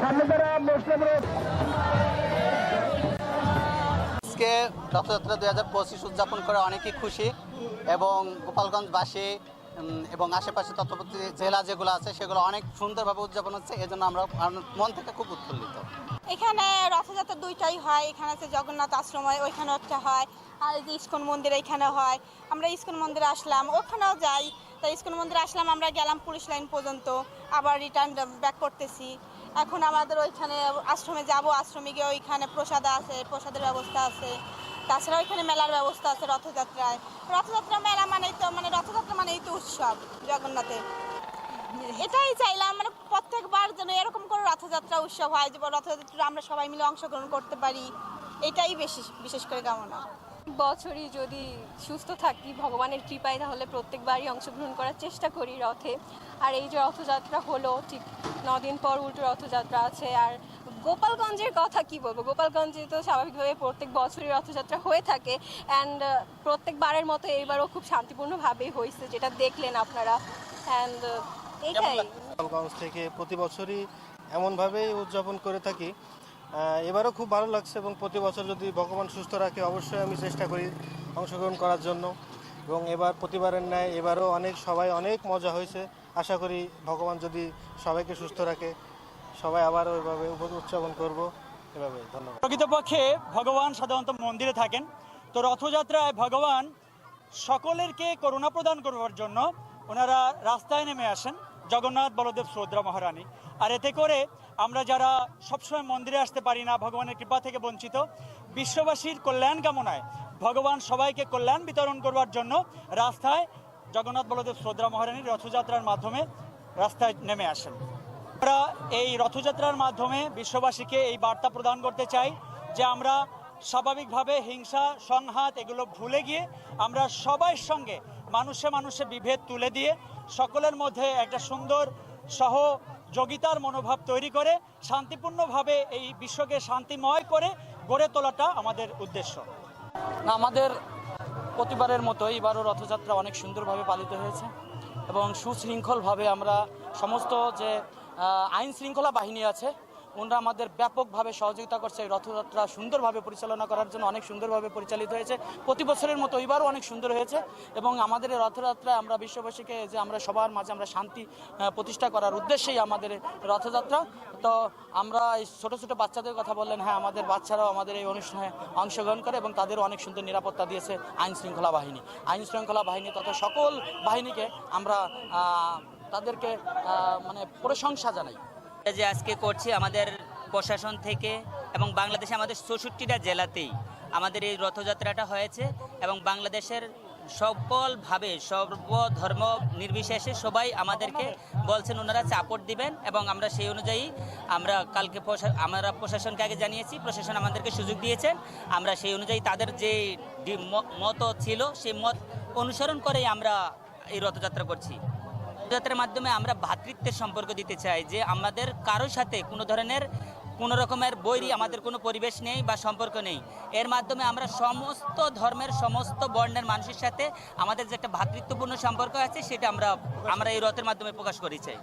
সামনে দ্বারা মুসলিম আজকে রথযাত্রা দুই হাজার পঁচিশ উদযাপন করে অনেকেই খুশি এবং গোপালগঞ্জবাসী এবং আশেপাশে তত্ত্ববর্তী জেলা যেগুলো আছে সেগুলো অনেক সুন্দরভাবে উদযাপন হচ্ছে এজন্য আমরা মন থেকে খুব উৎফুল্লিত। এখানে রথযাত্রা দুইটাই হয় এখানে আছে জগন্নাথ আশ্রম হয় ওইখানে একটা হয় আর যে ইস্কন মন্দির এখানে হয়। আমরা ইস্কন মন্দিরে আসলাম ওখানেও যাই। তাই ইস্কন মন্দিরে আসলাম আমরা গেলাম পুলিশ লাইন পর্যন্ত আবার রিটার্ন ব্যাক করতেছি। এখন আমাদের ওইখানে আশ্রমে যাব আশ্রমে গিয়ে ওইখানে প্রসাদ আছে, প্রসাদের ব্যবস্থা আছে। তাছাড়া ওইখানে মেলার ব্যবস্থা আছে রথযাত্রায়। রথযাত্রা মেলা মানেই তো মানে রথযাত্রা মানেই তো উৎসব জগন্নাথের। এটাই চাইলাম মানে প্রত্যেকবার যেন এরকম করে রথযাত্রা উৎসব হয়, যে রথযাত্রা আমরা সবাই মিলে অংশগ্রহণ করতে পারি। এটাই বেশি, বিশেষ করে কামনা। বছরই যদি সুস্থ থাকি ভগবানের কৃপায় তাহলে প্রত্যেকবারই অংশগ্রহণ করার চেষ্টা করি রথে। আর এই যে রথযাত্রা হলো ঠিক নদিন পর উল্টো রথযাত্রা আছে। আর গোপালগঞ্জের কথা কি বলব? গোপালগঞ্জে তো স্বাভাবিকভাবে প্রত্যেক বছরই রথযাত্রা হয়ে থাকে। অ্যান্ড প্রত্যেকবারের মতো এইবারও খুব শান্তিপূর্ণভাবেই হয়েছে যেটা দেখলেন আপনারা। অ্যান্ড এটাই। গোপালগঞ্জ থেকে প্রতি বছরই এমনভাবেই উদযাপন করে থাকি। এবারও খুব ভালো লাগছে এবং প্রতি বছর যদি ভগবান সুস্থ রাখে, অবশ্যই আমি চেষ্টা করি অংশগ্রহণ করার জন্য। এবং এবার প্রতিবারের ন্যায় এবারও অনেক, সবাই অনেক মজা হয়েছে। আশা করি ভগবান যদি সবাইকে সুস্থ রাখে, সবাই আবারও এভাবে উদযাপন করব। এভাবে, ধন্যবাদ। প্রকৃতপক্ষে ভগবান সাধারণত মন্দিরে থাকেন। তো রথযাত্রায় ভগবান সকলেরকে করুণা প্রদান করবার জন্য ওনারা রাস্তায় নেমে আসেন। জগন্নাথ বলদেব সুভদ্রা মহারানী। আর এতে করে আমরা যারা সবসময় মন্দিরে আসতে পারি না, ভগবানের কৃপা থেকে বঞ্চিত, বিশ্ববাসীর কল্যাণ কামনায় ভগবান সবাইকে কল্যাণ বিতরণ করবার জন্য রাস্তায় জগন্নাথ বলদেব সুভদ্রা মহারানীর রথযাত্রার মাধ্যমে রাস্তায় নেমে আসেন। আমরা এই রথযাত্রার মাধ্যমে বিশ্ববাসীকে এই বার্তা প্রদান করতে চাই যে আমরা স্বাভাবিকভাবে হিংসা, সংঘাত এগুলো ভুলে গিয়ে আমরা সবার সঙ্গে মানুষে মানুষে বিভেদ তুলে দিয়ে সকলের মধ্যে একটা সুন্দর সহযোগিতার মনোভাব তৈরি করে, শান্তিপূর্ণভাবে এই বিশ্বকে শান্তিময় করে গড়ে তোলাটা আমাদের উদ্দেশ্য। আমাদের প্রতিবারের মতো এবারও রথযাত্রা অনেক সুন্দরভাবে পালিত হয়েছে এবং সুশৃঙ্খলভাবে আমরা সমস্ত যে আইন শৃঙ্খলা বাহিনী আছে ওনারা আমাদের ব্যাপকভাবে সহযোগিতা করছে, এই রথযাত্রা সুন্দরভাবে পরিচালনা করার জন্য অনেক সুন্দরভাবে পরিচালিত হয়েছে। প্রতি বছরের মতো এবারও অনেক সুন্দর হয়েছে এবং আমাদের এই রথযাত্রায় আমরা বিশ্ববাসীকে যে আমরা সবার মাঝে আমরা শান্তি প্রতিষ্ঠা করার উদ্দেশ্যেই আমাদের রথযাত্রা। তো আমরা এই ছোটো ছোটো বাচ্চাদের কথা বললেন হ্যাঁ আমাদের বাচ্চারাও আমাদের এই অনুষ্ঠানে অংশগ্রহণ করে এবং তাদেরও অনেক সুন্দর নিরাপত্তা দিয়েছে আইন শৃঙ্খলা বাহিনী। আইন শৃঙ্খলা বাহিনী তথা সকল বাহিনীকে আমরা তাদেরকে মানে প্রশংসা জানাই। যে আজকে করছি আমাদের প্রশাসন থেকে এবং বাংলাদেশে আমাদের চৌষট্টিটা জেলাতেই আমাদের এই রথযাত্রাটা হয়েছে এবং বাংলাদেশের সকলভাবে সর্বধর্ম নির্বিশেষে সবাই আমাদেরকে বলছেন, ওনারা চাপট দিবেন এবং আমরা সেই অনুযায়ী আমরা কালকে আমরা প্রশাসনকে আগে জানিয়েছি, প্রশাসন আমাদেরকে সুযোগ দিয়েছেন। আমরা সেই অনুযায়ী তাদের যে মত ছিল, সেই মত অনুসরণ করেই আমরা এই রথযাত্রা করছি। রথযাত্রার মাধ্যমে আমরা ভাতৃত্বের সম্পর্ক দিতে চাই, যে আমাদের কারোর সাথে কোনো ধরনের কোনো রকমের বৈরী আমাদের কোনো পরিবেশ নেই বা সম্পর্ক নেই। এর মাধ্যমে আমরা সমস্ত ধর্মের, সমস্ত বর্ণের মানুষের সাথে আমাদের যে একটা ভাতৃত্বপূর্ণ সম্পর্ক আছে, সেটা আমরা আমরা এই রথের মাধ্যমে প্রকাশ করি চাই।